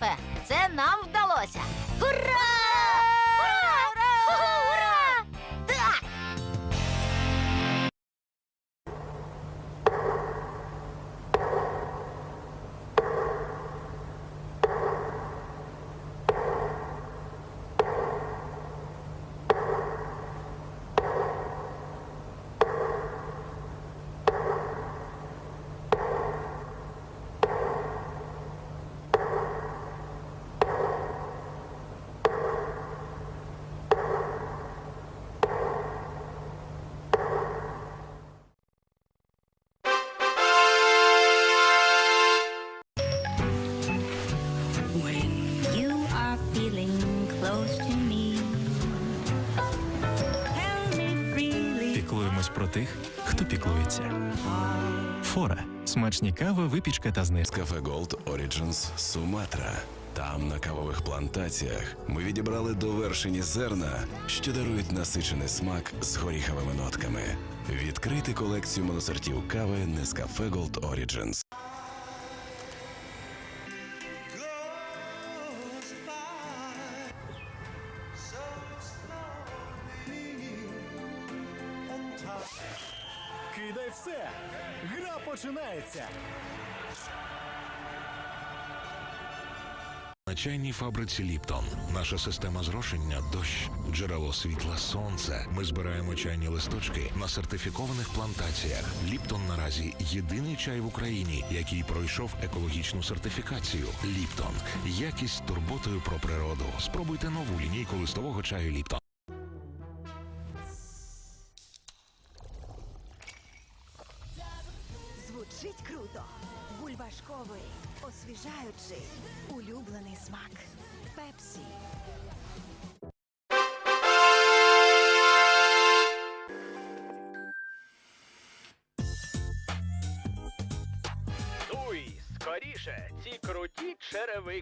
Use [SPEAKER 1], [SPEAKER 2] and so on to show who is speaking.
[SPEAKER 1] Ральфе. Це нам вдалося. Ура!
[SPEAKER 2] Піклуємось про тих, хто піклується. Фора смачні кава, випічка та знижка.
[SPEAKER 3] Кафе Голд Origins Суматра. Там, на кавових плантаціях, ми відібрали довершені зерна, що дарують насичений смак з горіховими нотками. Відкрити колекцію моносортів кави Nescafe Gold Origins.
[SPEAKER 4] Кидай все! Гра починається!
[SPEAKER 5] На чайній фабриці Ліптон. Наша система зрошення дощ, джерело світла, сонце. Ми збираємо чайні листочки на сертифікованих плантаціях. Ліптон наразі єдиний чай в Україні, який пройшов екологічну сертифікацію. Ліптон. Якість турботою про природу. Спробуйте нову лінійку листового чаю Ліптон.
[SPEAKER 6] Звучить круто. Бульбашковий, освіжаючий, улюблений смак. Пепсі.
[SPEAKER 7] Дуй, скоріше, ці круті черевики.